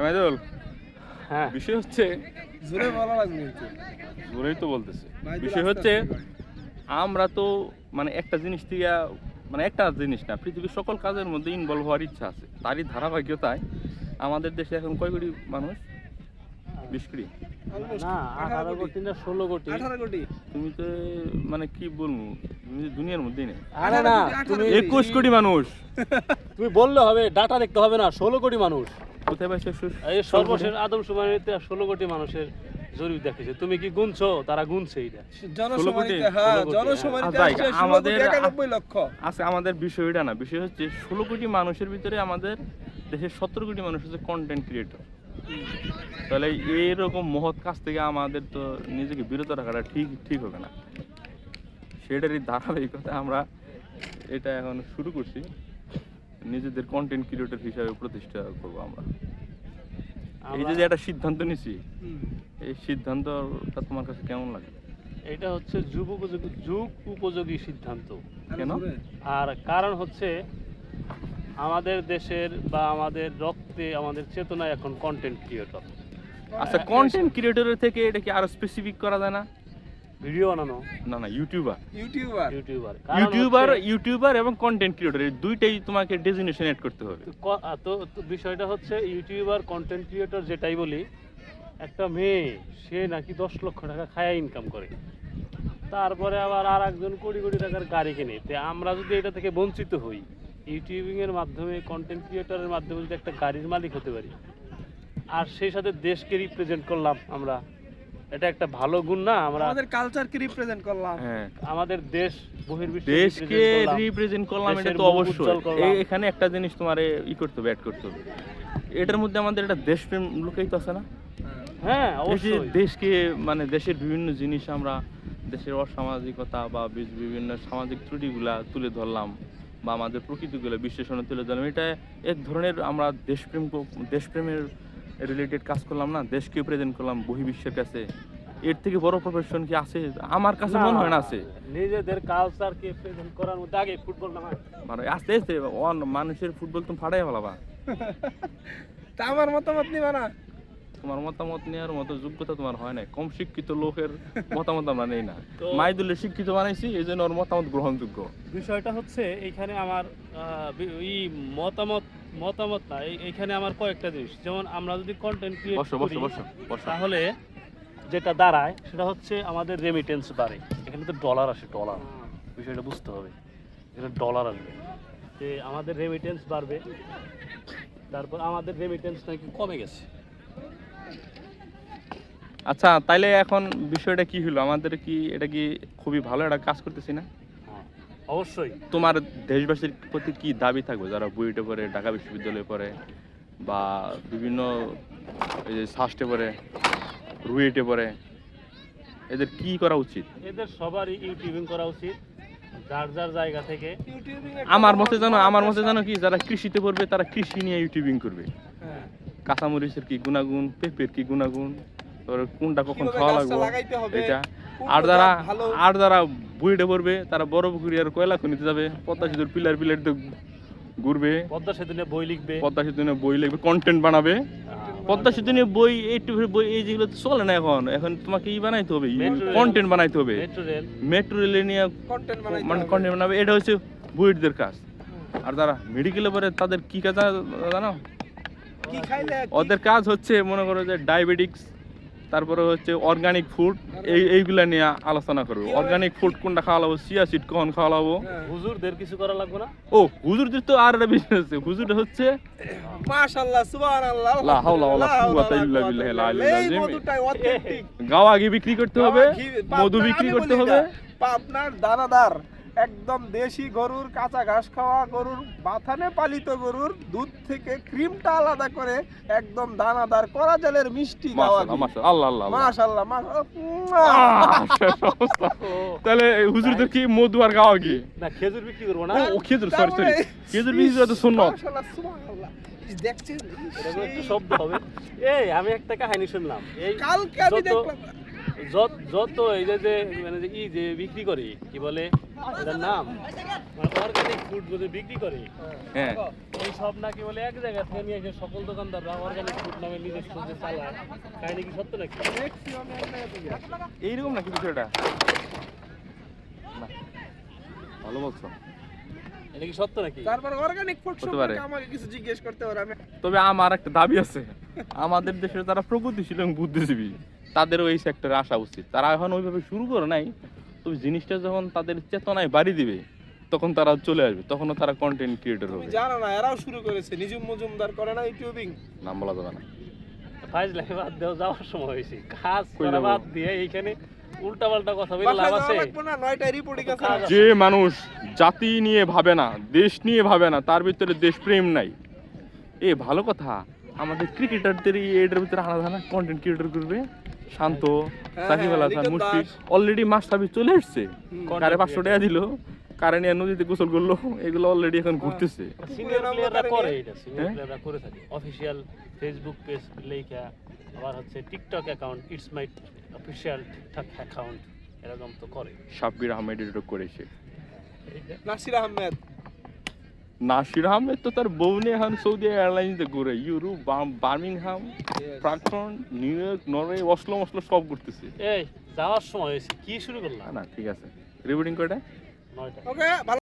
এমাইদুল হ্যাঁ। বিষয় হচ্ছে জোরে বলা লাগবে জোরেই তো বলতেছে। বিষয় হচ্ছে আমরা তো মানে একটা জিনিস থেকে মানে একটা জিনিস না পৃথিবীর সকল কাজের মধ্যে ইনভলভ হওয়ার ইচ্ছা আছে। তারই ধারাবাহিকতায় আমাদের দেশে এখন কয় কোটি মানুষ? বিশ কোটি। না 18 আঠারো কোটি। কোটি না ষোলো কোটি। কোটি। তুমি তো মানে কি বলব? তুমি দুনিয়ার মধ্যেই নেই। আরে না তুমি একুশ কোটি মানুষ। তুমি বললে হবে ডাটা দেখতে হবে না ষোলো কোটি মানুষ। কোথায় পাইছে এই সর্বশেষ আদম ষোলো কোটি মানুষের জরিপ দেখেছে তুমি কি গুনছো? তারা গুনছে এটা জনসমানিতে হ্যাঁ ষোলো আমাদের- লক্ষ। আছে আমাদের বিষয় এটা না। বিষয় হচ্ছে ষোলো কোটি মানুষের ভিতরে আমাদের দেশের সতেরো কোটি মানুষ হচ্ছে কন্টেন্ট ক্রিয়েটর তাহলে এইরকম মহৎ কাজ থেকে আমাদের তো নিজেকে বিরত রাখাটা ঠিক ঠিক হবে না। সেটারই ধারাবাহিকতা আমরা এটা এখন শুরু করছি। নিজেদের কন্টেন্ট ক্রিয়েটর হিসাবে প্রতিষ্ঠা করব আমরা। এই যে একটা সিদ্ধান্ত নিছি এই সিদ্ধান্তটা তোমার কাছে কেমন লাগে? এটা হচ্ছে যুগ উপযোগী যুগ উপযোগী সিদ্ধান্ত। কেন? আর কারণ হচ্ছে আমাদের দেশের বা আমাদের রক্তে আমাদের চেতনায় এখন কন্টেন্ট ক্রিয়েটর আচ্ছা কন্টেন্ট ক্রিয়েটরের থেকে এটা কি আরও স্পেসিফিক করা যায় না? ভিডিও বানানো? না না youtuber youtuber youtuber youtuber youtuber এবং কন্টেন্ট ক্রিয়েটর এই দুইটাই তোমাকে ডেজিনেশন এড করতে হবে। ক- তো তো বিষয়টা হচ্ছে ইউটিউবার কন্টেন্ট ক্রিয়েটর যেটাই বলি একটা মেয়ে সে নাকি দশ লক্ষ টাকা খায়া ইনকাম করে। তারপরে আবার আর একজন কোটি কোটি টাকার গাড়ি কিনে। তে আমরা যদি এটা থেকে বঞ্চিত হই ইউটিউবিং এর মাধ্যমে কন্টেন্ট ক্রিয়েটরের মাধ্যমে যদি একটা গাড়ির মালিক হতে পারি আর সেই সাথে দেশকে রিপ্রেজেন্ট করলাম আমরা এটা একটা ভালো গুণ না আমরা আমাদের কালচারকে রিপ্রেজেন্ট করলাম। হ্যাঁ। আমাদের দেশ বহির্বিশ্বে দেশকে রিপ্রেজেন্ট করলাম। এটা তো অবশ্যই। এই- এখানে একটা জিনিস তোমার ই করতে হবে অ্যাড করতে হবে। এটার মধ্যে আমাদের একটা দেশপ্রেম লুকাই তো আছে না? হ্যাঁ অবশ্যই। দেশকে মানে দেশের বিভিন্ন জিনিস আমরা দেশের অসামাজিকতা বা বিভিন্ন সামাজিক ত্রুটিগুলা তুলে ধরলাম বা আমাদের প্রকৃতিগুলো বিশ্লেষণে তুলে ধরলাম এটা এক ধরনের আমরা দেশপ্রেম দেশপ্রেমের রিলেটেড কাজ করলাম না দেশকে প্রেজেন্ট করলাম বহির্বিশ্বের কাছে। এর থেকে বড় প্রফেশন কি আছে? আমার কাছে মনে হয় না আছে। নিজেদের কালচারকে প্রেজেন্ট করার মধ্যে আগে ফুটবল না হয় মানে আস্তে আস্তে অন মানুষের ফুটবল তুমি ফাটাই ফেলাবা। তা আমার মতামত নিবা না। তোমার মতামত নেওয়ার মতো যোগ্যতা তোমার হয় না কম শিক্ষিত লোকের মতামত আমরা নেই না। তো- মাইদুলের শিক্ষিত বানাইছি এই জন্য ওর মতামত গ্রহণযোগ্য। বিষয়টা হচ্ছে এইখানে আমার আহ, ই মতামত মতামত না এইখানে আমার কয়েকটা জিনিস। যেমন আমরা যদি কন্টেন্ট ক্রিয়েট বসো তাহলে যেটা দাঁড়ায় সেটা হচ্ছে আমাদের রেমিটেন্স বাড়ে। এখানে তো ডলার আসে ডলার বিষয়টা বুঝতে হবে। এখানে ডলার আসবে। যে আমাদের রেমিটেন্স বাড়বে। তারপর আমাদের রেমিটেন্স নাকি কমে গেছে। আচ্ছা তাইলে এখন বিষয়টা কি হলো? আমাদের কি এটা কি খুবই ভালো একটা কাজ করতেছি না? অবশ্যই। তোমার দেশবাসীর প্রতি কি দাবি থাকবে? যারা বুয়েটে পড়ে ঢাকা বিশ্ববিদ্যালয়ে পড়ে বা বিভিন্ন এই যে সাস্টে পড়ে রুয়েটে পড়ে এদের কি করা উচিত? এদের সবারই ইউটিউবিং করা উচিত যার যার জায়গা থেকে। আমার মতে জানো আমার মতে জানো কি যারা কৃষিতে পড়বে তারা কৃষি নিয়ে ইউটিউবিং করবে। হ্যাঁ। কাঁচামরিচের কি গুণাগুণ পেঁপের কি গুণাগুণ তারপরে কোনটা কখন খাওয়া লাগবে এটা। আর যারা আর যারা বুয়েটে পড়বে তারা বড় পুকুরি আর কয়লা খনিতে যাবে পদ্মা সেতুর পিলার পিলার তো ঘুরবে। পদ্মা সেতু নিয়ে বই লিখবে। পদ্মা সেতু নিয়ে বই লিখবে কন্টেন্ট বানাবে। পদ্মা সেতু নিয়ে বই এইটু বই এই যেগুলো তো চলে না এখন এখন তোমাকে ই বানাইতে হবে কন্টেন্ট বানাইতে হবে। Metro rail. মেট্রো নিয়ে কন্টেন্ট বানাইতে মানে কন্টেন্ট বানাবে এটা হচ্ছে বুয়েটদের কাজ। আর যারা মেডিকেলে পড়ে তাদের কি কাজ জানো- ওদের কাজ হচ্ছে মনে করো যে ডায়াবেটিক্স তারপরে হচ্ছে অর্গানিক ফুড এই এইগুলা নিয়ে আলোচনা করব অর্গানিক ফুড কোনটা খাওয়ালাবো চিয়া সিড কখন খাওয়ালাবো হ্যাঁ। হুজুরদের কিছু করা লাগবে না ও হুজুরদের তো আর একটা বিজনেস আছে হুজুর হচ্ছে মাশাআল্লাহ সুবহানাল্লাহ লা হাওলা ওয়ালা লা হাওলা কুওয়াতা ওয়ালা ইল্লা কুওয়াতা বিল্লাহিল ইল্লা আলিয়্যিল বিল্লাহ। এই আযীম। মধুটাই authentic। গাও আগে বিক্রি করতে হবে মধু বিক্রি করতে হবে এটা, পাবনার দানাদার একদম দেশি গরুর কাঁচা ঘাস খাওয়া গরুর বাথানে পালিত গরুর দুধ থেকে ক্রিমটা আলাদা করে একদম দানাদার করা জলের মিষ্টি আল্লাহ আল্লাহ। মাশাআল্লাহ। তাহলে হুজুরদের কি মধু আর গাওয়া কি? না খেজুর বিক্রি করব না। ও খেজুর সরি সরি খেজুর বিক্রি করে তো সুবহানাল্লাহ। দেখছেন? একটু শব্দ হবে। এই আমি একটা কাহিনী শুনলাম। এই কালকে আমি যত- দেখলাম। যত যত এই যে যে মানে যে ই যে বিক্রি করে কি বলে? এটার নাম? অর্গানিক ফুড বলে বিক্রি করে হ্যাঁ। এই সব নাকি বলে এক জায়গা থেকে নিয়ে এসে সকল দোকানদাররা অর্গানিক ফুড নামে নিজের সঙ্গে চালায় কাহিনী কি সত্য নাকি? এইরকম নাকি বিষয়টা? ভালো বলছো। এটা কি সত্য নাকি? তারপর অর্গানিক ফুড সম্পর্কে আমাকে কিছু জিজ্ঞেস করতে পারে আমি তবে আমার একটা দাবি আছে। আমাদের দেশের যারা প্রগতিশীল এবং বুদ্ধিজীবী তাদেরও এই সেক্টরে আসা উচিত। তারা এখন ওইভাবে শুরু করে নাই তবে জিনিসটা যখন তাদের চেতনায় বাড়ি দিবে তখন তারা চলে আসবে তখনও তারা কন্টেন্ট ক্রিয়েটর হবে। জানো না এরাও শুরু করেছে নিজুম মজুমদার করে না ইউটিউবিং? নাম বলা যাবে না। ফাইজলাই বাদ দেওয়া যাওয়ার সময় হয়েছে। কাজ করা বাদ দিয়ে এইখানে উল্টা পাল্টা কথা বলে লাভ আছে? না নয়টায় রিপোর্টিং আছে। যে মানুষ জাতি নিয়ে ভাবে না দেশ নিয়ে ভাবে না তার ভিতরে দেশপ্রেম নাই। এ ভালো কথা আমাদের ক্রিকেটারদের এটার ভিতরে আলাদা না কন্টেন্ট ক্রিয়েটর করবে? শান্ত হ্যাঁ, সাকিব আল হ্যাঁ, হাসান লিটন মুশফিক অলরেডি মাস সাবি চলে এসছে। কারে পাঁচশো টাকা দিল কারে নিয়ে নদীতে গোসল করল এগুলো অলরেডি এখন ঘুরতেছে। সিনিয়র প্লেয়াররা করে এটা সিনিয়র হ্যাঁ? প্লেয়াররা করে থাকে। অফিসিয়াল ফেসবুক পেজ লেখা আবার হচ্ছে TikTok account it's my official TikTok account এরকম তো করে। সাব্বির আহমেদ এডিটর করেছে। নাসির আহমেদ। নাসির আহমেদ তো তার বউ নিয়ে এখন সৌদি এয়ারলাইন্সে ঘুরে ইউরোপ বার্মিংহাম প্রাক্তন নিউ ইয়র্ক নরওয়ে অসলো মসলো সব ঘুরতেছে। এই যাওয়ার সময় হয়েছে কি শুরু করলাম না ঠিক আছে। রিপোর্টিং কয়টা নয়টা ওকে